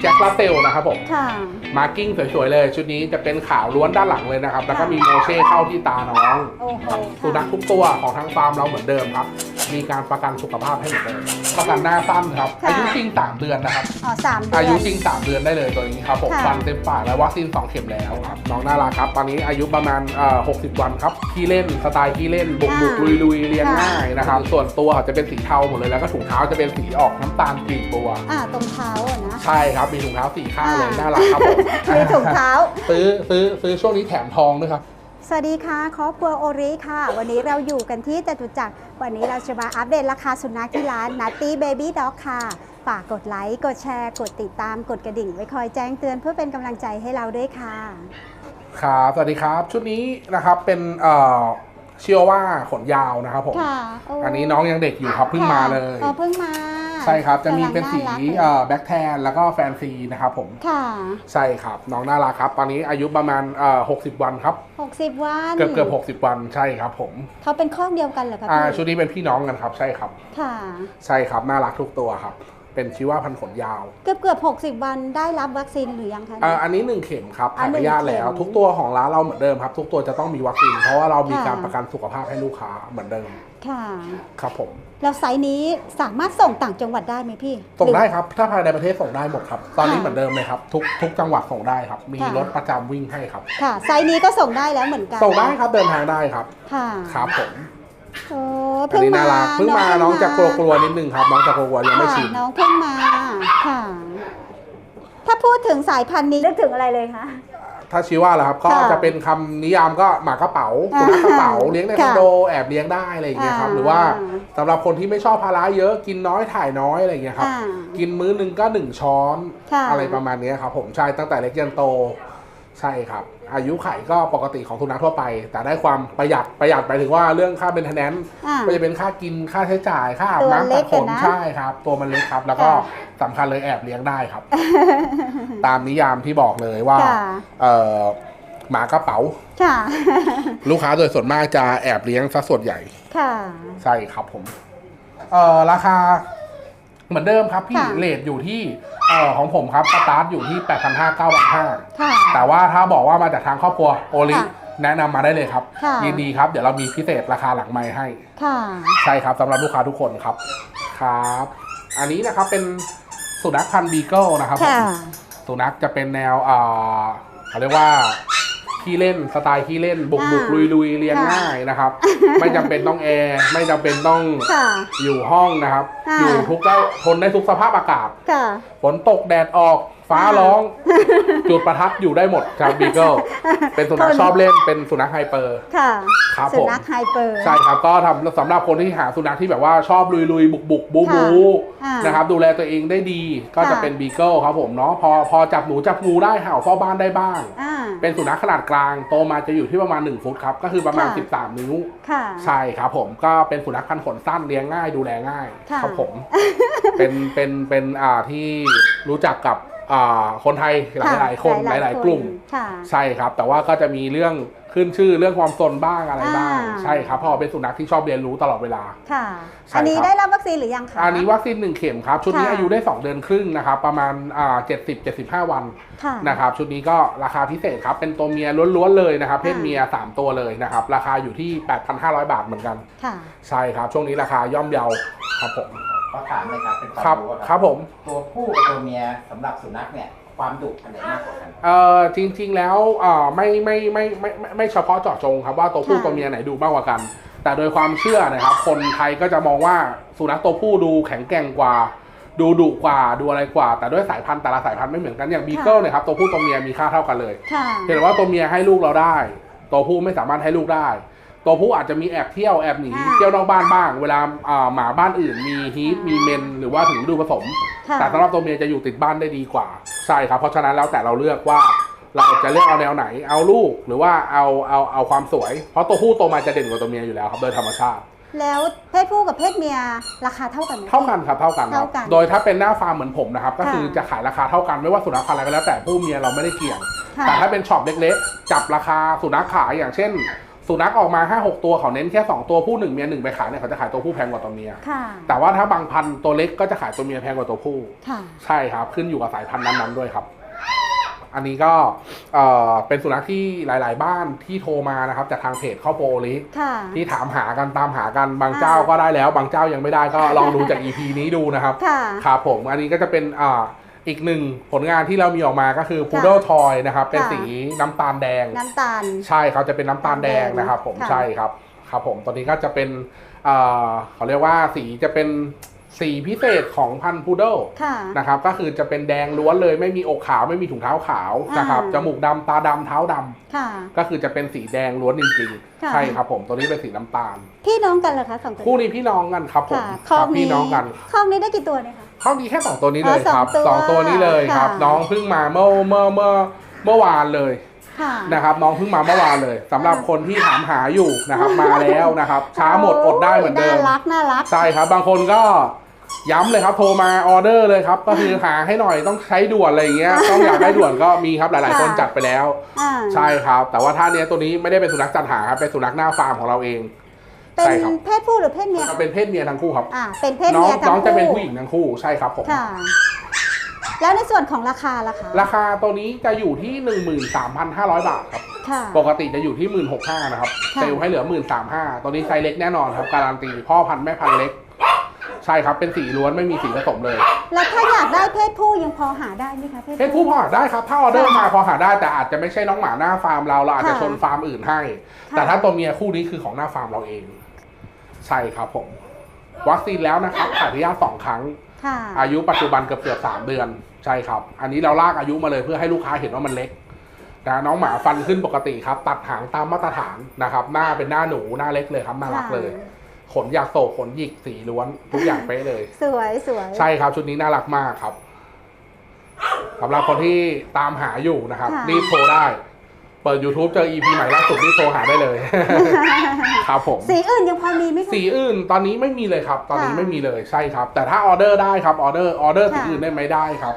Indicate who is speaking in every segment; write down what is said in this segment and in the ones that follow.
Speaker 1: แจ็คลาเซลนะครับผม
Speaker 2: ค่ะ
Speaker 1: มาร์กิ้งสวยๆเลย ชุดนี้จะเป็นขาวล้วนด้านหลังเลยนะครับ แล้วก็มีโมเช่เข้าที่ตาน้อง
Speaker 2: โอ้โห
Speaker 1: สุนัขทุกตัวของทางฟาร์มเราเหมือนเดิมครับ มีการประกันสุขภาพให้เหมือนเดิมประกันหน้าสั้นครับอายุจริง3เดือนนะครับ
Speaker 2: อ๋อสามเดือน
Speaker 1: อายุจริง 3 เดือนได้เลยตัวนี้ครับผม
Speaker 2: ค่ะ
Speaker 1: ฟันเต็มปากและวัคซีน2เข็มแล้วครับน้องน่ารักครับ ตอนนี้อายุประมาณเอ่อ60 วันครับขี้เล่นสไตล์ขี้เล่นบุกบุกลุยลุยๆเลี้ยงง่ายนะครับ ส่วนตัวเขาจะเป็นสีเทาหมดเลยแล้วก็ถุงเท้าจะเป็นสีออกน้ำตาลกรีบตัว
Speaker 2: อ่าตรงเท้าอะนะ
Speaker 1: ใช่ครับมีถุงเท้าสี่ข้างเลย
Speaker 2: อ่า
Speaker 1: น่ารักครับผม
Speaker 2: มีถุงเท้า
Speaker 1: ซื้อซื้อซื้อช่วงนี้แถมทองด้วยครับ
Speaker 2: สวัสดีค่ะครอบครัวโอริค่ะ วันนี้เราอยู่กันที่จตุจักร วันนี้เราจะมาอัปเดตราคาสุนัขที่ร้าน Nutty Baby Dog ค่ะ ฝากกดไลค์ กดแชร์ กดติดตาม กดกระดิ่ง ไว้คอยแจ้งเตือนเพื่อเป็นกำลังใจให้เราด้วยค่ะ
Speaker 1: ครับ สวัสดีครับ ชุดนี้นะครับเป็นเอ่อ เชียวว่าขนยาวนะครับผม
Speaker 2: ค่ะโอั
Speaker 1: นนี้น้องยังเด็กอยู่ครับเพิ่งมาเลย
Speaker 2: อ๋อเพิ่งมา
Speaker 1: ใช่ครับจะมีเป็นสี
Speaker 2: กำลังน่ารักเลย
Speaker 1: เอ่อแบ็คแทนแล้วก็แฟนซีนะครับผม
Speaker 2: ค่ะ
Speaker 1: ใช่ครับน้องน่ารักครับ ตอนนี้อายุประมาณเอ่อ60 วันครับ
Speaker 2: 60วัน
Speaker 1: เกือบเกือบ60 วันใช่ครับผม
Speaker 2: เขาเป็นข้องเดียวกันเหรอคะ
Speaker 1: อ่า
Speaker 2: พี่
Speaker 1: ชุดนี้เป็นพี่น้องกันครับ ใช่ครับ
Speaker 2: ค่ะ
Speaker 1: ใช่ครับน่ารักทุกตัวครับ เป็นชิว่าพันธุ์ขนยาว
Speaker 2: เกือบเกือบ60วันได้รับวัคซีนหรือยังคะ
Speaker 1: อ่าอันนี้หนึ่งเข็มครับ
Speaker 2: อ่า
Speaker 1: ถ่ายพยาธิ
Speaker 2: หนึ่งเข็ม
Speaker 1: แล้ว ทุกตัวของร้านเราเหมือนเดิมครับ ทุกตัวจะต้องมีวัคซีน เพราะว่าเรามี
Speaker 2: ค่ะ
Speaker 1: การประกันสุขภาพให้ลูกค้าเหมือนเดิม
Speaker 2: ค่ะ
Speaker 1: ครับผม
Speaker 2: แล้วไซส์นี้สามารถส่งต่างจังหวัดได้ไหมพี่
Speaker 1: ส่งได้
Speaker 2: หรือ
Speaker 1: ครับ ถ้าภายในประเทศส่งได้หมดครับ ตอนนี้
Speaker 2: ค่ะ
Speaker 1: เหมือนเดิมเลยครับ ทุกทุกจังหวัดส่งได้ครับ มี
Speaker 2: ค่ะ
Speaker 1: รถประจำวิ่งให้ครับ
Speaker 2: ค่ะ ไซส์นี้ก็ส่งได้แล้วเหมือนกัน
Speaker 1: ส่งได้ครับ เดินทางได้ครับ
Speaker 2: ค่ะ
Speaker 1: ครับผม
Speaker 2: โอ้
Speaker 1: อัน
Speaker 2: เพิ่ง
Speaker 1: นี้
Speaker 2: มา
Speaker 1: น่ารักเพิ่งมาน้องจะกลัวๆนิดนึงครับ น้องจะกลัวๆยังไม่
Speaker 2: ค่ะ
Speaker 1: ชิน
Speaker 2: น้องเพิ่งมาค่ะ ถ้าพูดถึงสายพันธุ์นี้นึกถึงอะไรเลยคะ
Speaker 1: ถ้าชี้ว่าแหละครับก็
Speaker 2: ค่ะ
Speaker 1: จะเป็นคำนิยามก็หมากระเป๋า
Speaker 2: อ่า
Speaker 1: สุนัขกระเป๋าเลี้ยงในคอน
Speaker 2: ค่ะ
Speaker 1: โดแอบเลี้ยงได้อะไรอย่างเงี้ยครับ
Speaker 2: อ่า
Speaker 1: หรือว่าสำหรับคนที่ไม่ชอบภาระเยอะกินน้อยถ่ายน้อยอะไรอย่างเงี้ยครับ
Speaker 2: อ่า
Speaker 1: กินมื้อหนึ่งก็หนึ่งช้อน
Speaker 2: ค่ะ
Speaker 1: อะไรประมาณเนี้ยครับผมใช่ตั้งแต่เล็กยันโตใช่ครับ อายุไขก็ปกติของสุนัขทั่วไป แต่ได้ความประหยัดประหยัดไปถึงว่าเรื่องค่าเป็นทนแนน
Speaker 2: อ่า
Speaker 1: ก็จะเป็นค่ากินค่าใช้จ่ายค่าอาบ
Speaker 2: ตัว
Speaker 1: น้ำ
Speaker 2: เล็
Speaker 1: ตั
Speaker 2: ก
Speaker 1: ดขน
Speaker 2: อะนะ
Speaker 1: ใช่ครับ ตัวมันเล็กครับ แล้วก็
Speaker 2: ค่ะ
Speaker 1: สำคัญเลยแอบเลี้ยงได้ครับ ตามนิยามที่บอกเลยว่า
Speaker 2: ค่ะ
Speaker 1: เอ่อหมากระเป๋า
Speaker 2: ค่ะ
Speaker 1: ลูกค้าโดยส่วนมากจะแอบเลี้ยงซะส่วนใหญ่
Speaker 2: ค่ะ
Speaker 1: ใช่ครับผม เอ่อราคา เหมือนเดิมครับพี่
Speaker 2: ค่ะ
Speaker 1: เลทอยู่ที่เอ่อของผมครับสตาร์ทอยู่ที่ 8 5 0 0 9 5 0 0
Speaker 2: ค่ะ
Speaker 1: แต่ว่าถ้าบอกว่ามาจากทางครอบครัวโอลิ
Speaker 2: ค่ะ
Speaker 1: แนะนำมาได้เลยครับ
Speaker 2: ค่ะ
Speaker 1: ยินดีครับ เดี๋ยวเรามีพิเศษราคาหลังไม้ให้
Speaker 2: ค่ะ
Speaker 1: ใช่ครับสำหรับลูกค้าทุกคนครับครับ อันนี้นะครับเป็นสุนัขพันธุ์บีเกิลนะครับผม
Speaker 2: ค่ะ
Speaker 1: สุนัขจะเป็นแนวเอ่อเขาเรียกว่า ขี้เล่นสไตล์ขี้เล่นบุกบุกลุยลุยๆเลี้ยง
Speaker 2: ค่ะ
Speaker 1: ง่ายนะครับ ไม่จำเป็นต้องแอร์ไม่จำเป็นต้อง
Speaker 2: ค่ะ
Speaker 1: อยู่ห้องนะครับ
Speaker 2: ค่ะ
Speaker 1: อยู่ทุกได้ทนได้ทุกสภาพอากาศ
Speaker 2: ค่ะ
Speaker 1: ฝนตกแดดออกฟ้าร้อง จุดประทัดอยู่ได้หมดครับบีเกิลเป็นสุนัข
Speaker 2: ทน
Speaker 1: ชอบเล่นเป็นสุนัขไฮเปอร์
Speaker 2: ค่ะ
Speaker 1: ครับ
Speaker 2: สุ
Speaker 1: ผม
Speaker 2: นัขไฮเปอร์
Speaker 1: ใช่ครับก็ทำสำหรับคนที่หาสุนัขที่แบบว่าชอบลุยลุยบุกบุกบู
Speaker 2: ค่ะ
Speaker 1: บู
Speaker 2: อ่าน
Speaker 1: นะครับ ดูแลตัวเองได้ดีก็จะ
Speaker 2: ค่ะ
Speaker 1: เป็นบีเกิลครับผมเนาะพอพอจับหนูจับงูได้เห่าเฝ้าบ้านได้บ้าง
Speaker 2: อ่า
Speaker 1: เป็นสุนัขขนาดกลางโตมาจะอยู่ที่ประมาณ 1 ฟุตครับก็คือประมาณ
Speaker 2: ค่ะ
Speaker 1: 13 นิ้ว
Speaker 2: ค่ะ
Speaker 1: ใช่ครับผมก็เป็นสุนัขพันธุ์ขนสั้นเลี้ยงง่ายดูแลง่าย
Speaker 2: ค่ะ
Speaker 1: ครับผม เป็นเป็นเป็นอ่าที่รู้จักกับอ่าคนไทยหลายหลายๆ คนหลายหลายๆกลุ่ม
Speaker 2: ค่ะ
Speaker 1: ใช่ครับ แต่ว่าก็จะมีเรื่องขึ้นชื่อเรื่องความสนบ้างอะไรบ้าง
Speaker 2: อ่า
Speaker 1: ใช่ครับเพราะเป็นสุนัขที่ชอบเรียนรู้ตลอดเวลา
Speaker 2: ค่ะ
Speaker 1: ใช่
Speaker 2: อันนี้
Speaker 1: ครับ
Speaker 2: ได้รับวัคซีนหรือยังคะ
Speaker 1: อันนี้วัคซีนหนึ่งเข็มครับ ชุดนี้
Speaker 2: ค่ะ
Speaker 1: อายุได้ 2 เดือนครึ่งนะครับ ประมาณอ่าเจ็ดสิบเจ็ดสิบห้าวัน
Speaker 2: ค่ะ
Speaker 1: นะครับ ชุดนี้ก็ราคาพิเศษครับเป็นตัวเมียล้วนๆเลยนะครับ เพศ
Speaker 2: อ่า
Speaker 1: เมีย 3 ตัวเลยนะครับ ราคาอยู่ที่ 8,500 บาทเหมือนกัน
Speaker 2: ค่ะ
Speaker 1: ใช่ครับช่วงนี้ราคาย่อมเยาครับผม
Speaker 3: ขอถามเลยครับเป็นความ
Speaker 1: ครับ
Speaker 3: รู้อะ
Speaker 1: ครับผม
Speaker 3: ตัวผู้กับตัวเมียสำหรับสุนัขเนี่ยความดุอันไหนมากกว่ากัน
Speaker 1: เอ่อจริงๆแล้วเอ่อไม่ไม่ไม่ไม่ไม่ไม่เฉพาะเจาะจงครับว่าตัวผู้
Speaker 2: ค่ะ
Speaker 1: ตัวเมียไหนดูมากกว่ากัน แต่โดยความเชื่อนะครับ คนไทยก็จะมองว่าสุนัขตัวผู้ดูแข็งแกร่งกว่า ดูดุกว่าดูอะไรกว่า แต่ด้วยสายพันธุ์แต่ละสายพันธุ์ไม่เหมือนกันอย่างบีเกิลเนี่ยครับตัวผู้ตัวเมียมีค่าเท่ากันเลย
Speaker 2: ค่ะ
Speaker 1: เห็นว่าตัวเมียให้ลูกเราได้ ตัวผู้ไม่สามารถให้ลูกได้ ตัวผู้อาจจะมีแอบเที่ยวแอบหนี
Speaker 2: ค่ะ
Speaker 1: เที่ยวนอกบ้านบ้าง เวลาอ่าหมาบ้านอื่นมีฮีท
Speaker 2: อ่ามี
Speaker 1: มีเมนหรือว่าถึงฤดูผสม
Speaker 2: ค่ะ
Speaker 1: แต่สำหรับตัวเมียจะอยู่ติดบ้านได้ดีกว่าใช่ครับเพราะฉะนั้นแล้วแต่เราเลือกว่า เราจะเลือกเอาแนวไหน เอาลูกหรือว่าเอาเอาเอาความสวย เพราะตัวผู้โตมาจะเด่นกว่าตัวเมียอยู่แล้วครับโดยธรรมชาติ
Speaker 2: แล้วเพศผู้กับเพศเมียราคาเท่ากันไหม
Speaker 1: เท่ากันครับเท่ากันครับ
Speaker 2: เท่ากัน
Speaker 1: โดยถ้าเป็นหน้าฟาร์มเหมือนผมนะครับ ก็คือ
Speaker 2: ค่ะ
Speaker 1: จะขายราคาเท่ากันไม่ว่าสุนัขพันธุ์อะไรก็แล้วแต่ผู้เมียเราไม่ได้เกี่ยง
Speaker 2: ค่ะ
Speaker 1: แต่ถ้าเป็นช็อปเล็กๆ จับราคาสุนัขขายอย่างเช่น สุนัขออกมาห้าหกตัวเขาเน้นแค่สองตัวผู้หนึ่งเมียหนึ่งไปขายเนี่ยเขาจะขายตัวผู้แพงกว่าตัวเมีย
Speaker 2: ค่ะ
Speaker 1: แต่ว่าถ้าบางพันธุ์ตัวเล็กก็จะขายตัวเมียแพงกว่าตัวผู้
Speaker 2: ค่ะ
Speaker 1: ใช่ครับ ขึ้นอยู่กับสายพันธุ์นั้นๆด้วยครับ อันนี้ก็เอ่อเป็นสุนัขที่หลาย ๆ บ้านที่โทรมานะครับจากทางเพจข้าวโพลิ
Speaker 2: ค่ะ
Speaker 1: ที่ถามหากันตามหากันบาง
Speaker 2: อ่า
Speaker 1: เจ้าก็ได้แล้ว บางเจ้ายังไม่ได้ก็ลองดูจาก EP นี้ดูนะครับ
Speaker 2: ค่ะ
Speaker 1: ครับผมอันนี้ก็จะเป็นอ่า อีกหนึ่งผลงานที่เรามีออกมาก็คือ Poodle Toy นะครับ เป็น
Speaker 2: ค่ะ
Speaker 1: สีน้ำตาลแดง
Speaker 2: น้ำตาล
Speaker 1: ใช่ครับจะเป็นน้ำตาลแดงนะครับ ผม
Speaker 2: ค่ะ
Speaker 1: ใช่ครับ ครับผม ตอนนี้ก็จะเป็นอ่าเขาเรียกว่าสีจะเป็น สีพิเศษของพันธุ์พุดเดิล
Speaker 2: ค่ะ
Speaker 1: นะครับก็คือจะเป็นแดงล้วนเลยไม่มีอกขาวไม่มีถุงเท้าขาวนะครับ
Speaker 2: อ่า
Speaker 1: จมูกดำตาดำเท้าดำ
Speaker 2: ค่ะ
Speaker 1: ก็คือจะเป็นสีแดงล้วนจริง
Speaker 2: ค่ะ
Speaker 1: ๆใช่ครับผมตัวนี้เป็นสีน้ำตาล
Speaker 2: พี่น้องกันเหรอคะสองตัว
Speaker 1: คู่นี้พี่น้องกันครับผม
Speaker 2: ค่ะ
Speaker 1: ครัพี่น้องกัน
Speaker 2: คอกนี้ได้กี่ตัวเนี่ยคะ
Speaker 1: ข้อดีแค่สองตัวนี้เลย
Speaker 2: อ๋อ
Speaker 1: ครับ
Speaker 2: ส
Speaker 1: ส
Speaker 2: อ
Speaker 1: องง
Speaker 2: ตั
Speaker 1: ตัววนี้เลยครับ
Speaker 2: ค่ะ
Speaker 1: น้องเพิ่งมาเมื่อเมื่อเมื่อเมื่อวานเลย
Speaker 2: ค่ะ
Speaker 1: นะครับน้องเพิ่งมาเมื่อวานเลยสำหรับคนที่ถามหาอยู่นะครับมาแล้วนะครับช้าหมดอดได้เหมือนเดิม
Speaker 2: น่ารักน่ารัก
Speaker 1: ใช่ครับบางคนก็ ย้ำเลยครับโทรมาออเดอร์เลยครับ ก็คือหาให้หน่อยต้องใช้ด่วนอะไรอย่างเงี้ยต้องอยากได้ด่วนก็มีครับหลาย ๆ คนจัดไปแล้ว
Speaker 2: อ่า
Speaker 1: ใช่ครับ แต่ว่าท่าเนี้ยตัวนี้ไม่ได้เป็นสุนัขจัดหาครับเป็นสุนัขหน้าฟาร์มของเราเอง
Speaker 2: เป็น
Speaker 1: ใช่ครับ
Speaker 2: เพศผู้หรือเพศเมีย
Speaker 1: เป็นเพศเมียทั้งคู่ครับ
Speaker 2: อ่าเป็นเพศ
Speaker 1: น้อง
Speaker 2: เมียทั้ง
Speaker 1: น้องจะเป็น
Speaker 2: คู่
Speaker 1: ผู้หญิงทั้งคู่ใช่ครับผม
Speaker 2: ค่ะ แล้วในส่วนของราคาล่ะคะ
Speaker 1: ราคาตัวนี้จะอยู่ที่ 13,500 บาทครับ
Speaker 2: ค่ะ
Speaker 1: ปกติจะอยู่ที่ 16,500นะครับ
Speaker 2: ค่ะ
Speaker 1: เซลล์ให้เหลือ 13,500ตัวนี้ไซส์เล็กแน่นอนครับ การันตี พ่อพันธุ์แม่พันธุ์เล็ก ใช่ครับเป็นสีล้วนไม่มีสีผสมเลย
Speaker 2: แล้วถ้าอยากได้เพศผู้ยังพอหาได้ไหมคะ
Speaker 1: เพศผู้พอหาได้ครับ ถ้าออเดอร์มาพอหาได้แต่อาจจะไม่ใช่น้องหมาหน้าฟาร์มเราเราอาจจะ
Speaker 2: ค่ะ
Speaker 1: ชนฟาร์มอื่นให้
Speaker 2: ค่ะ
Speaker 1: แต่ถ้าตัวเมียคู่นี้คือของหน้าฟาร์มเราเอง ใช่ครับผม วัคซีนแล้วนะครับขออนุญาตสองครั้ง
Speaker 2: ค่ะ
Speaker 1: อายุปัจจุบันเกือบเกือบสามเดือนใช่ครับ อันนี้เราลากอายุมาเลยเพื่อให้ลูกค้าเห็นว่ามันเล็กนะน้องหมาฟันขึ้นปกติครับ ตัดหางตามมาตรฐานนะครับ หน้าเป็นหน้าหนูหน้าเล็กเลยครับน่ารักเลย ขนอยากโศกขนหยิกสีล้วนทุกอย่างเป๊ะเลย
Speaker 2: สวยสวย
Speaker 1: ใช่ครับชุดนี้น่ารักมากครับสำหรับคนที่ตามหาอยู่นะครับ
Speaker 2: ค่ะ
Speaker 1: รีบโทรได้ เปิด YouTube เจอ EP ใหม่ล่าสุดรีบโทรหาได้เลย ครับผม
Speaker 2: สีอื่นยังพอมีไหมคะ
Speaker 1: สีอื่นตอนนี้ไม่มีเลยครับ ตอนนี้
Speaker 2: ค่ะ
Speaker 1: ไม่มีเลยใช่ครับ แต่ถ้าออเดอร์ได้ครับออเดอร์ออเดอร์สี
Speaker 2: ค่ะ
Speaker 1: อื่นได้ไหมได้ครับ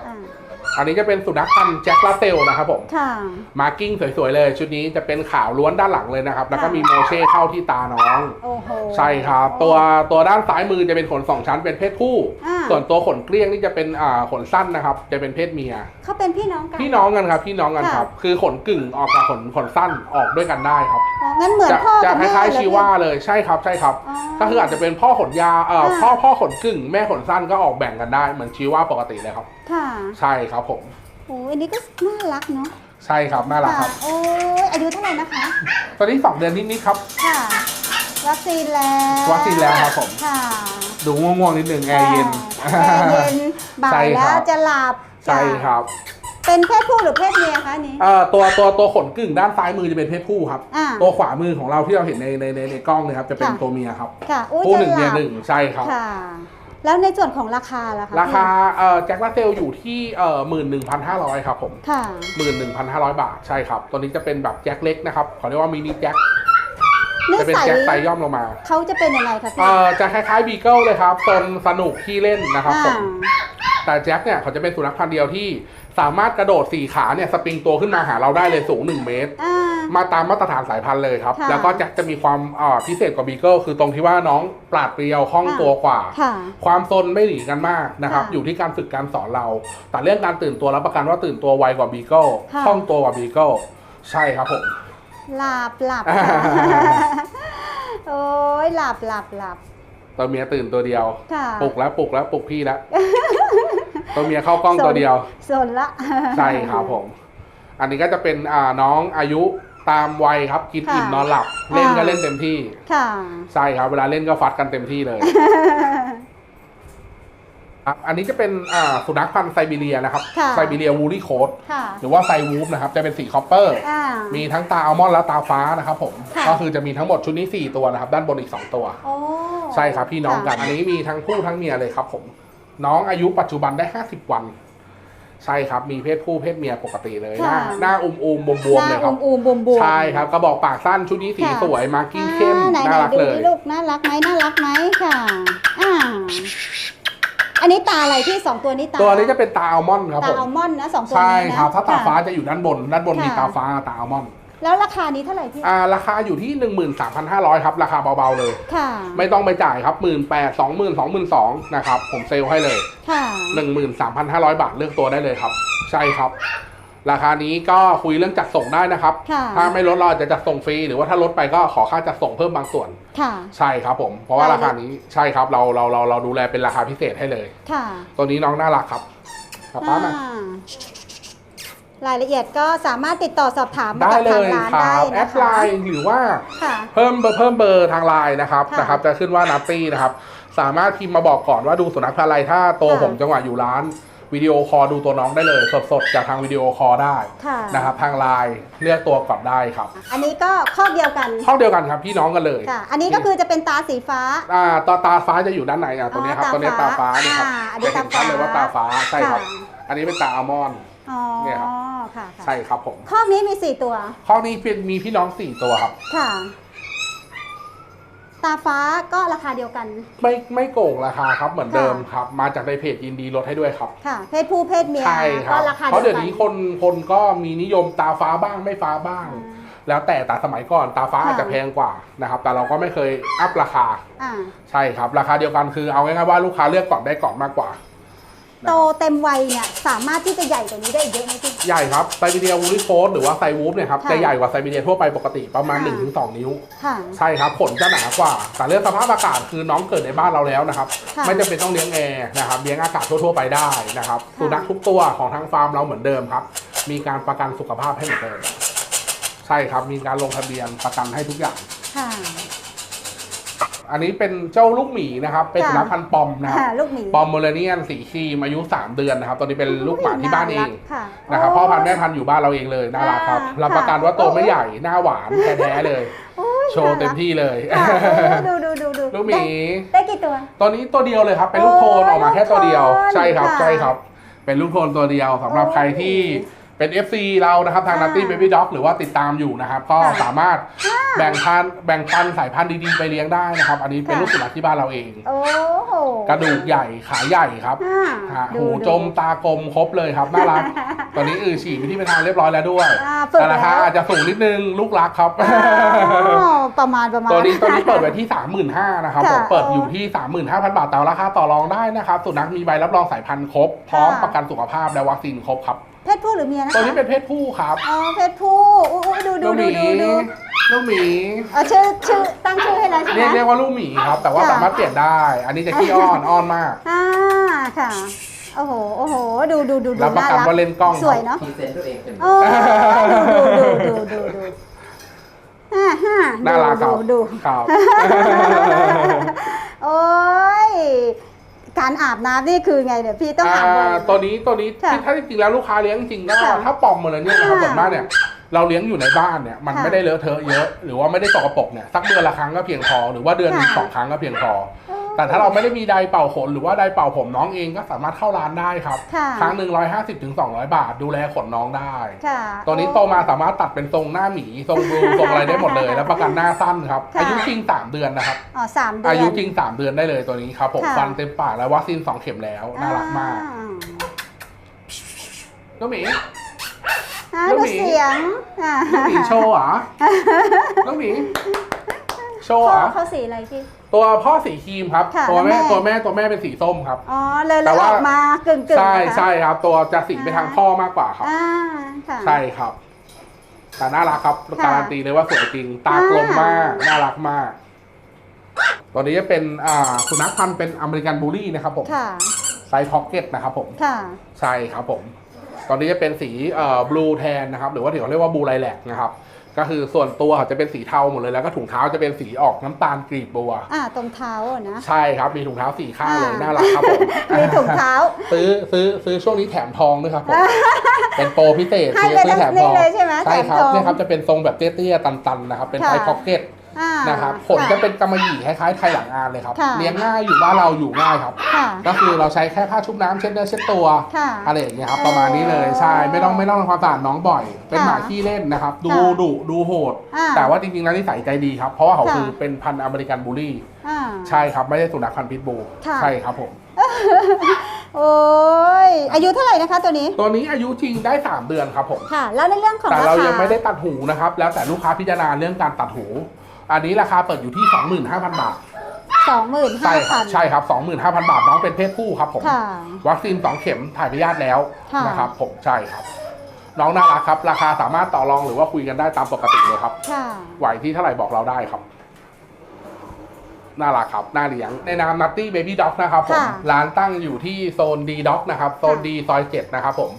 Speaker 2: อ่า
Speaker 1: อันนี้จะเป็นสุนัขพันธุ์แจ็คลาเซลนะครับผม
Speaker 2: ค่ะ
Speaker 1: มาร์กิ้งสวยๆเลย ชุดนี้จะเป็นขาวล้วนด้านหลังเลยนะครับ แล้วก็
Speaker 2: ค่ะ
Speaker 1: มีโมเช่เข้าที่ตาน้อง
Speaker 2: โอ้โห
Speaker 1: ใช่ครับ ตัวตัวด้านซ้ายมือจะเป็นขนสองชั้นเป็นเพศผู้
Speaker 2: อ่า
Speaker 1: ส่วนตัวขนเกลี้ยงนี่จะเป็นอ่าขนสั้นนะครับ จะเป็นเพศเมีย
Speaker 2: เขาเป็นพี่น้องกัน
Speaker 1: พี่น้องกันครับ พี่น้องกันครับ คือขนกึ่งออกกับขนขนสั้นออกด้วยกันได้ครับ
Speaker 2: อ๋องั้นเหมือน
Speaker 1: จะ
Speaker 2: พ่อ
Speaker 1: จะ
Speaker 2: กับ
Speaker 1: ค
Speaker 2: แม่
Speaker 1: ล้าย
Speaker 2: เล
Speaker 1: ๆชีว่าเลยใช่ครับใช่ครับ
Speaker 2: อ๋อ
Speaker 1: ก็คืออาจจะเป็นพ่อขนยาวเอ่อ
Speaker 2: อ่า
Speaker 1: พ่อพ่อขนกึ่งแม่ขนสั้นก็ออกแบ่งกันได้เหมือนชีว่าปกติเลยครับ
Speaker 2: ค่ะ
Speaker 1: ใช่ครับผม
Speaker 2: โอ้อันนี้ก็น่ารักเนาะ
Speaker 1: ใช่ครับน่ารักครับ
Speaker 2: โอ้ยอายุเท่าไหร่นะคะ
Speaker 1: ตอนนี้สองเดือนนิดๆครับ
Speaker 2: ค่ะ วัคซีนแล้ว
Speaker 1: วัคซีนแล้วครับผม
Speaker 2: ค่ะ
Speaker 1: ดูง่วงๆนิดนึงแอร์เย็น
Speaker 2: แอร์เย็นบ่า
Speaker 1: ใช่
Speaker 2: ย
Speaker 1: ครั
Speaker 2: แล้ว
Speaker 1: บ
Speaker 2: จะหลับ
Speaker 1: ใช่ครับ
Speaker 2: เป็นเพศผู้หรือเพศเมียคะอันนี้
Speaker 1: เอ่อตัวตัวตัวขนกึ่งด้านซ้ายมือจะเป็นเพศผู้ครับ
Speaker 2: อ่า
Speaker 1: ตัวขวามือของเราที่เราเห็นในในในในกล้องนะครับจะเป็น
Speaker 2: ค่ะ
Speaker 1: ตัวเมียครับ
Speaker 2: ค่ะอุ้ย
Speaker 1: ผู้
Speaker 2: จะ
Speaker 1: หนึ่ง
Speaker 2: ห
Speaker 1: เมีย
Speaker 2: ลับ
Speaker 1: หนึ่งใช่ครับ
Speaker 2: ค่ะ แล้วในส่วนของราคาล่ะคะ
Speaker 1: ราคาเอ่อแจ็คลาเซลอยู่ที่เอ่อหมื่นหนึ่งพันห้าร้อยครับผม
Speaker 2: ค่ะ
Speaker 1: หมื่นหนึ่งพันห้าร้อยบาทใช่ครับตัวนี้จะเป็นแบบแจ็คเล็กนะครับเขาเรียกว่ามินิแจ็ค
Speaker 2: นิ
Speaker 1: จะเป็น
Speaker 2: สัย
Speaker 1: แจ็คไซส์ย่อมลงมา
Speaker 2: เขาจะเป็นยังไงคะ
Speaker 1: เอ่
Speaker 2: พี่
Speaker 1: อจะคล้ายๆบีเกิลเลยครับตนสนุกขี้เล่นนะครับผ
Speaker 2: อ่า
Speaker 1: มแต่แจ็คเนี่ยเขาจะเป็นสุนัขพันธุ์เดียวที่สามารถกระโดดสี่ขาเนี่ยสปริงตัวขึ้นมาหาเราได้เลยสูง 1 เมตร
Speaker 2: อ่า
Speaker 1: มาตามมาตรฐานสายพันธุ์เลยครับ
Speaker 2: ค่ะ
Speaker 1: แล้วก็แจ็คจะมีความเอ่อพิเศษกว่าบีเกิลคือตรงที่ว่าน้องปราดเปรียวคล่อง
Speaker 2: ค่ะ
Speaker 1: ตัวกว่า
Speaker 2: ค่ะ
Speaker 1: ความซนไม่หนีกันมากนะครับ
Speaker 2: ค่ะ
Speaker 1: อยู่ที่การฝึกการสอนเรา แต่เรื่องการตื่นตัวรับประกันว่าตื่นตัวไวกว่าบีเกิล
Speaker 2: ค่ะ
Speaker 1: คล่องตัวกว่าบีเกิลใช่ครับผม
Speaker 2: หลับหลับ
Speaker 1: อ่า
Speaker 2: โอ้ยหลับหลับหลับ
Speaker 1: ตัวเมียตื่นตัวเดียว
Speaker 2: ค่ะ
Speaker 1: ปลุกแล้วปลุกแล้วปลุกพี่แล้วตัวเมียเข้ากล้องตัวเดียว
Speaker 2: สนละ
Speaker 1: ใช่ครับผม อันนี้ก็จะเป็นอ่าน้องอายุตามวัยครับกิน
Speaker 2: ค่ะ
Speaker 1: อิ่มนอนหลับ เล่นก็
Speaker 2: อ่า
Speaker 1: เล่นเต็มที่
Speaker 2: ค่ะ
Speaker 1: ใช่ครับเวลาเล่นก็ฟัดกันเต็มที่เลย ครับอันนี้จะเป็นอ่าสุนัขพันธุ์ไซบีเรียนะครับ
Speaker 2: ค่ะ
Speaker 1: ไซบีเรียวูลี่โคด
Speaker 2: ค่ะ
Speaker 1: หรือว่าไซวูฟนะครับ จะเป็นสีคอปเปอร์
Speaker 2: อ่า
Speaker 1: มีทั้งตาอัลมอนด์และตาฟ้านะครับผม
Speaker 2: ค่ะ
Speaker 1: ก็คือจะมีทั้งหมดชุดนี้ 4 ตัวนะครับ ด้านบนอีก 2 ตัว
Speaker 2: โอ้
Speaker 1: ใช่ครับพี่น้องกัน
Speaker 2: ค่ะ
Speaker 1: อันนี้มีทั้งผู้ทั้งเมียเลยครับผม น้องอายุปัจจุบันได้ 50 วัน ใช่ครับ มีเพศผู้เพศเมียปกติเลย หน้า
Speaker 2: ค่ะ
Speaker 1: หน้าอุ้มอุ้มบวมบวมๆเลยครับ
Speaker 2: หน้าอูมๆบวมบวม
Speaker 1: ใช่ครับกระบอกปากสั้นชุดนี้สี
Speaker 2: ค่ะ
Speaker 1: สวยมาร์กิ้งเข้ม
Speaker 2: อ่ไห
Speaker 1: น่ารัก
Speaker 2: ดู
Speaker 1: เลย
Speaker 2: ที่ลูกน่ารักไหมน่ารักไหมค่ะอ่า อันนี้ตาอะไรที่สองตัวนี้ตา
Speaker 1: ตัวนี้จะเป็นตาอัลมอนด์ครับ
Speaker 2: ตา
Speaker 1: ผม
Speaker 2: อัลมอนด์นะสองตัว
Speaker 1: ใช่
Speaker 2: นี้นะครับ
Speaker 1: ถ้าตา
Speaker 2: ค่ะ
Speaker 1: ฟ้าจะอยู่ด้านบน ด้านบนมี
Speaker 2: ค่ะ
Speaker 1: ตาฟ้าตาอัลมอนด์
Speaker 2: แล้วราคานี้เท่าไหร่พี่
Speaker 1: อ่าราคาอยู่ที่ 13,500 ครับ ราคาเบาๆเลย
Speaker 2: ค่ะ
Speaker 1: ไม่ต้องไปจ่ายครับ 1 8 0 0 0 20,000 22,000นะครับ ผมเซลลให้เลย
Speaker 2: ค่ะ
Speaker 1: 13,500 บาทเลือกตัวได้เลยครับ ใช่ครับ ราคานี้ก็คุยเรื่องจัดส่งได้นะครับ
Speaker 2: ค่ะ
Speaker 1: ถ้าไม่ลดเราอาจจะจัดส่งฟรี หรือว่าถ้าลดไปก็ขอค่าจัดส่งเพิ่มบางส่วน
Speaker 2: ค่ะ
Speaker 1: ใช่ครับผม เพราะว่า
Speaker 2: ได้
Speaker 1: ราคานี้ใช่ครับเราเราเราเราดูแลเป็นราคาพิเศษให้เลย
Speaker 2: ค่ะ
Speaker 1: ตัวนี้น้องน่ารักครับครับป้ามา
Speaker 2: อ่ารายละเอียดก็สามารถติดต่อสอบถามมา
Speaker 1: ได้
Speaker 2: กับ
Speaker 1: เล
Speaker 2: ทาง
Speaker 1: ย
Speaker 2: ร้าน
Speaker 1: ครั
Speaker 2: ได้
Speaker 1: บแอ
Speaker 2: นะ
Speaker 1: ด
Speaker 2: คะ
Speaker 1: ไลน์หรือว่า
Speaker 2: ค่ะ
Speaker 1: เพิ่มเบอร์เพิ่มเบอร์ทางไลน์นะครับ
Speaker 2: ค่ะ
Speaker 1: นะครับ จะขึ้นว่านัตตี้นะครับ สามารถพิมพ์มาบอกก่อนว่าดูสุนัขพันธุ์อะไรถ้าตัว
Speaker 2: ค่ะ
Speaker 1: ผมจังหวะอยู่ร้าน วิดีโอคอลดูตัวน้องได้เลย สดๆ จากทางวิดีโอคอลได้
Speaker 2: ค่ะ
Speaker 1: นะครับทางไลน์เลือกตัวก่อนได้ครับ
Speaker 2: อันนี้ก็ข้อเดียวกัน
Speaker 1: ห้องเดียวกันครับพี่น้องกันเลย
Speaker 2: ค่ะ อันนี้ก็คือจะเป็นตาสีฟ้า
Speaker 1: อ่าตาตาฟ้าจะอยู่ด้านไหนอะตัวเนี้ยครับ
Speaker 2: อ๋อ
Speaker 1: ตัวเนี้ยตา
Speaker 2: ตา
Speaker 1: ฟ้า
Speaker 2: ฟ้า
Speaker 1: นี่ครับ
Speaker 2: อ่าอันนี้
Speaker 1: จะเห็นชัดเลยว่าตา
Speaker 2: ตาฟ้า
Speaker 1: ฟ้าใช่ครับ
Speaker 2: ค่ะ
Speaker 1: อันนี้เป็นตาอัลมอนด์
Speaker 2: อ๋อ
Speaker 1: เนี่ยครับ
Speaker 2: ค่ะค่ะ
Speaker 1: ใช่ครับผม
Speaker 2: ข้อนี้มีสี่ตัว
Speaker 1: ห้องนี้เป็นมีพี่น้องสี่ตัวครับ
Speaker 2: ค่ะ ตาฟ้าก็ราคาเดียวกัน
Speaker 1: ไม่ไม่โกงราคาครับเหมือนเดิมครับ มาจากในเพจยินดีลดให้ด้วยครับ
Speaker 2: ค่ะ เพศผู้เพศเมีย
Speaker 1: ใช่ครั
Speaker 2: ก็
Speaker 1: บ
Speaker 2: ราคา
Speaker 1: เพราะ
Speaker 2: เดี
Speaker 1: เดี๋
Speaker 2: ย
Speaker 1: ยวว
Speaker 2: กัน
Speaker 1: นี้คนคนก็มีนิยมตาฟ้าบ้างไม่ฟ้าบ้าง แล้วแต่แต่สมัยก่อนตาฟ้า
Speaker 2: ค่ะ
Speaker 1: อาจจะแพงกว่านะครับ แต่เราก็ไม่เคยอัพราคา
Speaker 2: อ่า
Speaker 1: ใช่ครับ ราคาเดียวกันคือเอาง่ายๆว่าลูกค้าเลือกก่อนได้ก่อนมากกว่า
Speaker 2: โตเต็มวัยเนี่ยสามารถที่จะใหญ่กว่านี้ได้อีกเยอะไหมพี่
Speaker 1: ใหญ่ครับไซบีเรียวูลิโคสหรือว่าไซวูฟเนี่ยครับ
Speaker 2: ค่ะ
Speaker 1: จะใหญ่กว่าไซบีเรียทั่วไปปกติประมาณ
Speaker 2: ค่ะ
Speaker 1: 1-2 นิ้ว
Speaker 2: ค่ะ
Speaker 1: ใช่ครับขนจะหนากว่า แต่เรื่องสภาพอากาศคือน้องเกิดในบ้านเราแล้วนะครับ
Speaker 2: ค่ะ
Speaker 1: ไม่จำเป็นต้องเลี้ยงแอร์นะครับเลี้ยงอากาศทั่ว ๆ ไปได้นะครับ
Speaker 2: ค่ะ
Speaker 1: สุนัขทุกตัวของทางฟาร์มเราเหมือนเดิมครับ มีการประกันสุขภาพให้เหมือนเดิม ใช่ครับ มีการลงทะเบียนประกันให้ทุกอย่าง
Speaker 2: ค่ะ
Speaker 1: อันนี้เป็นเจ้าลูกหมีนะครับ เป็น
Speaker 2: ค่ะ
Speaker 1: สุนัขพันธุ์ปอมนะครับ
Speaker 2: อ่าลูกหมี
Speaker 1: ปอมโมเลเนียนสีครีมอายุ 3 เดือนนะครับ ตอนนี้เป็นลูกหมาที่บ้านเอง
Speaker 2: ค่ะ
Speaker 1: นะครับ
Speaker 2: โพ่
Speaker 1: อพันธุ์แม่พันธุ์อยู่บ้านเราเองเลยน่ารักครับ
Speaker 2: อ่า
Speaker 1: รับประกันว่าตัวไม่ใหญ่หน้าหวานแท้ๆเลย
Speaker 2: โอ้ย
Speaker 1: โชว์เต็มที่เลย
Speaker 2: ค่ะโอ้ดูดูดูดู
Speaker 1: ลูกหมี
Speaker 2: ได้ได้กี่ตัว
Speaker 1: ตัวนี้ตัวเดียวเลยครับ เป็นลูกโทน
Speaker 2: โอ้ย
Speaker 1: ออกมาแค่ตัวเดียว
Speaker 2: ลูกโทน
Speaker 1: ใช่ครับ
Speaker 2: ค่ะ
Speaker 1: ใช่ครับ เป็นลูกโทนตัวเดียวสำหรับ
Speaker 2: โอ้ย
Speaker 1: ใครที่ เป็น FC เรานะครับทาง
Speaker 2: ค่ะ
Speaker 1: Nutty Baby Dog หรือว่าติดตามอยู่นะครับ ก็
Speaker 2: ค่ะ
Speaker 1: สามารถแบ่งพันธุ์แบ่งปันสายพันธุ์ดีๆไปเลี้ยงได้นะครับ อันนี้เป็น
Speaker 2: ค่ะ
Speaker 1: ลูกสุนัขที่บ้านเราเอง
Speaker 2: โอ้โห
Speaker 1: กระดูกใหญ่ขาใหญ่ครับ
Speaker 2: อ่า
Speaker 1: ฮะ
Speaker 2: ดู
Speaker 1: หู
Speaker 2: ดู
Speaker 1: จมตากลมครบเลยครับน่ารัก ตอนนี้อือฉี่ไปที่เป็นทางเรียบร้อยแล้วด้วย
Speaker 2: อ่าฝึก
Speaker 1: แต่ราคา
Speaker 2: แล้ว
Speaker 1: อาจจะสูงนิดนึงลูกรักครับ
Speaker 2: อ๋อประมาณประมาณ
Speaker 1: ตัวนี้ตัวนี้เปิดไว้ที่ 35,000นะครับ
Speaker 2: ค่ะ
Speaker 1: ผมเปิด
Speaker 2: อ๋อ
Speaker 1: อ
Speaker 2: อ
Speaker 1: ยู่ที่ 35,000 บาทแต่ราคาต่อรองได้นะครับ สุนัขมีใบรับรองสายพันธุ์ครบ พร้อม
Speaker 2: ค่ะ
Speaker 1: ประกันสุขภาพและวัคซีนครบครับ
Speaker 2: เพ ศผู้หรือเมียนะคะ
Speaker 1: ตัวนี้เป็นเพศผู้ครับ
Speaker 2: อ๋อเพศผู้อู้อู้ดูดู
Speaker 1: ลูกห
Speaker 2: ดู
Speaker 1: มี
Speaker 2: ดูดู
Speaker 1: ลูกหมี
Speaker 2: เออชื่อชื่อตั้งชื่อให้แล้วใช่ไหม
Speaker 1: เรียกเรียกว่าลูกหมีครับ แต่ว่า
Speaker 2: ค่ะ
Speaker 1: สามารถเปลี่ยนได้ อันนี้จะขี้อ้อนอ้อนมาก
Speaker 2: อ่าค่ะ โอ้โหโอ้โหดูดูดูดู
Speaker 1: รับประกัน
Speaker 2: น่ารัก
Speaker 1: ว่าเล่นกล้อง
Speaker 2: สวยเนาะ
Speaker 3: พรีเซนต์ตัวเองเป็น
Speaker 2: โอ้ดูดูดูดูดูอ่าฮะ
Speaker 1: น่ารักครับ
Speaker 2: ดูดู
Speaker 1: ครับ
Speaker 2: โอ้ย การอาบน้ำนี่คือไงเนี่ยพี่ต้องอาบบ่อย
Speaker 1: อ่าตัวนี้ตัวนี้
Speaker 2: ค่ะ
Speaker 1: ที่ถ้าจริงๆแล้วลูกค้าเลี้ยงจริงก็
Speaker 2: ค่ะ
Speaker 1: ถ้าปอมหมดเลยเนี่ยนะครับ
Speaker 2: ค่ะ
Speaker 1: ส่วนมากเนี่ยเราเลี้ยงอยู่ในบ้านเนี่ยมัน
Speaker 2: ค่ะ
Speaker 1: ไม่ได้เลอะเทอะเยอะ หรือว่าไม่ได้สกปรกเนี่ยสักเดือนละครั้งก็เพียงพอหรือว่าเดือนหนึ่ง
Speaker 2: ค่ะ
Speaker 1: สองครั้งก็เพียงพอ
Speaker 2: โอ้
Speaker 1: แต่ถ้าเราไม่ได้มีไดร์เป่าขนหรือว่าไดร์เป่าผมน้องเองก็สามารถเข้าร้านได้ครับ
Speaker 2: ค่ะ
Speaker 1: ครั้งหนึ่งร้อยห้าสิบถึงสองร้อยบาท ดูแลขนน้องได้
Speaker 2: ค่ะ
Speaker 1: ตัวนี้โตมาสามารถตัดเป็นทรงหน้าหมีทรงบลูทรงอะไรได้หมดเลย แล้วประกันหน้าสั้นครับ
Speaker 2: ค่ะ
Speaker 1: อายุจริงสามเดือนนะครับ
Speaker 2: อ๋อสามเดือน
Speaker 1: อายุจริงสามเดือนได้เลยตัวนี้ครับผม
Speaker 2: ค่ะ
Speaker 1: ฟันเต็มปากแล้ววัคซีนสองเข็มแล้วน่ารักมาก
Speaker 2: อ่
Speaker 1: น้องหมี
Speaker 2: อ่า
Speaker 1: ลูก
Speaker 2: ดู
Speaker 1: หมี
Speaker 2: เสียงอ่า
Speaker 1: น้องหมีโชว์เหรอน้องหมี โชว์
Speaker 2: พ่
Speaker 1: เหร
Speaker 2: อ
Speaker 1: อ
Speaker 2: เขาสีอะไรพี่
Speaker 1: ตัวพ่อสีครีมครับ
Speaker 2: ค่ะ
Speaker 1: ตัวแม่
Speaker 2: แล้วแม่
Speaker 1: ตัวแม่ตัวแม่เป็นสีส้มครับ
Speaker 2: อ๋อเลย
Speaker 1: แต่
Speaker 2: เลยอ
Speaker 1: ว่า
Speaker 2: อกมากึ่งกึ่ง
Speaker 1: ใช่ใช่ครับ ตัวจะสีไปทางพ่อมากกว่าครับ
Speaker 2: อ่าค่ะ
Speaker 1: ใช่ครับแต่น่ารักครับ
Speaker 2: ค่ะ
Speaker 1: การันตีเลยว่าสวยจริง ตากลมมากน่ารักมาก ตัวนี้จะเป็นอ่าสุนัขพันธุ์เป็นอเมริกันบูลลี่นะครับผม
Speaker 2: ค่ะ
Speaker 1: ไซส์พ็อกเก็ตนะครับผม
Speaker 2: ค่ะ
Speaker 1: ใช่ครับผม ตอนนี้จะเป็นสีเอ่อบลูแทนนะครับ หรือว่าที่เขาเรียกว่าบลูไลแลกนะครับ ก็คือส่วนตัวเขาจะเป็นสีเทาหมดเลยแล้วก็ถุงเท้าจะเป็นสีออกน้ำตาลกรีบบัว
Speaker 2: อ่าตรงเท้าอะนะ
Speaker 1: ใช่ครับมีถุงเท้าสี่ข้างเลย
Speaker 2: อ่า
Speaker 1: น่ารักครับผม
Speaker 2: มีถุงเท้า
Speaker 1: ซื้อซื้อซื้อช่วงนี้แถมทองด้วยครับผมเป็นโปรพิเศษ
Speaker 2: ให้
Speaker 1: ซื้อ
Speaker 2: เลย
Speaker 1: ซื้อแถมทอง
Speaker 2: เลยใช่ไหม
Speaker 1: ใช่ครับ
Speaker 2: แถมทอง
Speaker 1: เนี่ยครับจะเป็นทรงแบบเตี้ยๆตันๆนะครับเป็น
Speaker 2: ค่ะ
Speaker 1: ไทยพ็อกเก็ต
Speaker 2: อ่า
Speaker 1: นะครับขน
Speaker 2: ค่
Speaker 1: จะเป็นกำมะหยี่คล้ายๆไทยหลังอานเลยครับ
Speaker 2: ค่ะ
Speaker 1: เลี้ยงง่ายอยู่บ้านเราอยู่ง่ายครับ
Speaker 2: ค่ะ
Speaker 1: ก็คือเราใช้แค่ผ้าชุบน้ำเช็ดเนื้อเช็ดตัว
Speaker 2: ค่ะ
Speaker 1: อะไรอย่างเงี้ยครับ
Speaker 2: เออ
Speaker 1: ประมาณนี้เลยใช่ไม่ต้องไม่ต้องทำความสะอาดน้องบ่อย เป็น
Speaker 2: ค่ะ
Speaker 1: หมาขี้เล่นนะครับ ดู
Speaker 2: ค่ะ
Speaker 1: ดุดูโหด
Speaker 2: อ่า
Speaker 1: แต่ว่าจริงๆแล้วนิสัยใจดีครับ เพราะว่าเขา
Speaker 2: ค่ะ
Speaker 1: คือเป็นพันธุ์อเมริกันบูลลี่
Speaker 2: อ่า
Speaker 1: ใช่ครับไม่ใช่สุนัขพันธุ์พิทบูล
Speaker 2: ค่ะ
Speaker 1: ใช่ครับผม
Speaker 2: โโอ้ยอายุเท่าไหร่นะคะตัวนี้
Speaker 1: ตัวนี้อายุจริงได้ 3 เดือนครับผม
Speaker 2: ค่ะ แล้วในเรื่องของ
Speaker 1: แต่
Speaker 2: รา
Speaker 1: เรา
Speaker 2: คา
Speaker 1: ยังไม่ได้ตัดหูนะครับ แล้วแต่ลูกค้าพิจารณาเรื่องการตัดหู อันนี้ราคาเปิดอยู่ที่ 25,000 บาท
Speaker 2: สองหมื่น
Speaker 1: ใช่
Speaker 2: ห้า
Speaker 1: ครั
Speaker 2: พั
Speaker 1: บ
Speaker 2: น
Speaker 1: ใช่ครับ 25,000 บาทน้องเป็นเพศผู้ครับผม
Speaker 2: ค่ะ
Speaker 1: วัคซีน 2 เข็มถ่ายพยาธิแล้ว
Speaker 2: ค่ะ
Speaker 1: นะครับผมใช่ครับ น้องน่ารักครับ ราคาสามารถต่อรองหรือว่าคุยกันได้ตามปกติเลยครับ
Speaker 2: ค่ะ
Speaker 1: ไหวที่เท่าไหร่บอกเราได้ครับ น่ารักครับ น่าเลี้ยง ในนามนัตตี้เบบี้ด็อกนะครับผม
Speaker 2: ค่ะ
Speaker 1: ร้านตั้งอยู่ที่โซนดีด็อกนะครับ โซน
Speaker 2: ค่ะ
Speaker 1: ดีซอยเจ็ดนะครับผม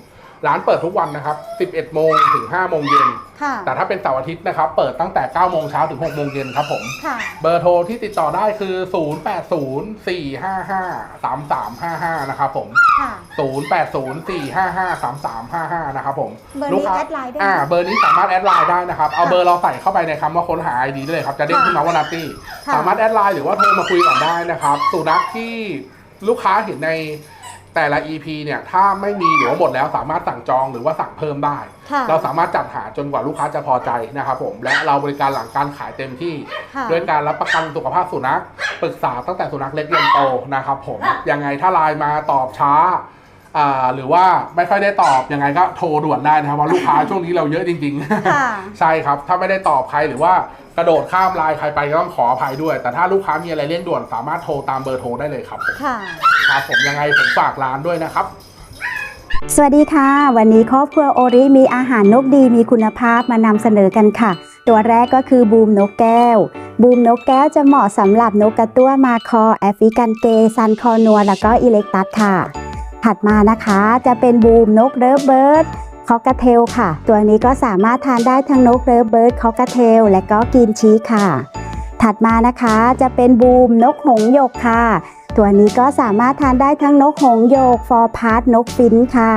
Speaker 1: ร้านเปิดทุกวันนะครับ 11 โมงถึง 5 โมงเย็น
Speaker 2: ค่ะ
Speaker 1: แต่ถ้าเป็นเสาร์อาทิตย์นะครับ เปิดตั้งแต่ 9 โมงเช้าถึง 6 โมงเย็นครับผม
Speaker 2: ค่ะ
Speaker 1: เบอร์โทรที่ติดต่อได้คือ 0804553355 นะครับผม
Speaker 2: ค่ะ
Speaker 1: 0804553355 นะครับผม
Speaker 2: เบอร์
Speaker 1: ลูก
Speaker 2: นี้
Speaker 1: ค้า
Speaker 2: แอดไลน์ได้
Speaker 1: อ่า
Speaker 2: ไหม
Speaker 1: เบอร์นี้สามารถแอดไลน์ได้นะครับ เอา
Speaker 2: ค่ะ
Speaker 1: เบอร์เราใส่เข้าไปในคำว่าค้นหา ID ได้เลยครับ จะเด้ง
Speaker 2: ค่ะ
Speaker 1: ขึ้นมาว่านัตตี้
Speaker 2: ค่ะ
Speaker 1: สามารถแอดไลน์หรือว่าโทรมาคุยก่อนได้นะครับ สุนัขที่ลูกค้าเห็นใน แต่ละ EP เนี่ยถ้าไม่มีหรือว่าหมดแล้วสามารถสั่งจองหรือว่าสั่งเพิ่มได้
Speaker 2: ค่ะ
Speaker 1: เราสามารถจัดหาจนกว่าลูกค้าจะพอใจนะครับผมและเราบริการหลังการขายเต็มที่
Speaker 2: ค่ะ
Speaker 1: ด้วยการรับประกันสุขภาพสุนัขปรึกษาตั้งแต่สุนัขเล็กยันโตนะครับผมยังไงถ้าไลน์มาตอบช้าอ่า หรือว่าไม่ค่อยได้ตอบยังไงก็โทรด่วนได้นะครับเพราะลูกค้าช่วงนี้เราเยอะจริง
Speaker 2: ค่ะ
Speaker 1: ๆใช่ครับ ถ้าไม่ได้ตอบใครหรือว่ากระโดดข้ามไลน์ใครไปก็ต้องขออภัยด้วย แต่ถ้าลูกค้ามีอะไรเร่งด่วนสามารถโทรตามเบอร์โทรได้เลยครับผม
Speaker 2: ค่ะ
Speaker 1: ครับผมยังไงผมฝากร้านด้วยนะครับ
Speaker 2: สวัสดีค่ะ วันนี้ครอบครัวโอริมีอาหารนกดีมีคุณภาพมานำเสนอกันค่ะ ตัวแรกก็คือบูมนกแก้วบูมนกแก้วจะเหมาะสำหรับนกกระตั้วมาคอแอฟริกันเกย์ซันคอนัวแล้วก็อิเล็กตัสค่ะ ถัดมานะคะจะเป็นบูมนกเลิฟเบิร์ดคอกเทลค่ะ ตัวนี้ก็สามารถทานได้ทั้งนกเลิฟเบิร์ดคอกเทลและก็กินชีค่ะ ถัดมานะคะจะเป็นบูมนกหงหยกค่ะ ตัวนี้ก็สามารถทานได้ทั้งนกหงส์โยกฟอร์พาร์ตนกฟินค่ะ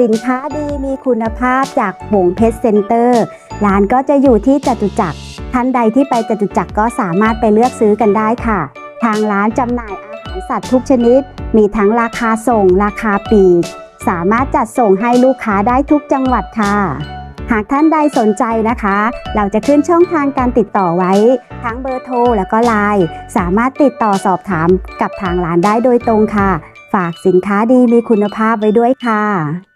Speaker 2: สินค้าดีมีคุณภาพจากหงเพชรเซ็นเตอร์ร้านก็จะอยู่ที่จตุจักรท่านใดที่ไปจตุจักรก็สามารถไปเลือกซื้อกันได้ค่ะ ทางร้านจำหน่ายอาหารสัตว์ทุกชนิด มีทั้งราคาส่งราคาปีก สามารถจัดส่งให้ลูกค้าได้ทุกจังหวัดค่ะ หากท่านใดสนใจนะคะ เราจะขึ้นช่องทางการติดต่อไว้ ทั้งเบอร์โทรแล้วก็ไลน์สามารถติดต่อสอบถามกับทางร้านได้โดยตรงค่ะ ฝากสินค้าดีมีคุณภาพไว้ด้วยค่ะ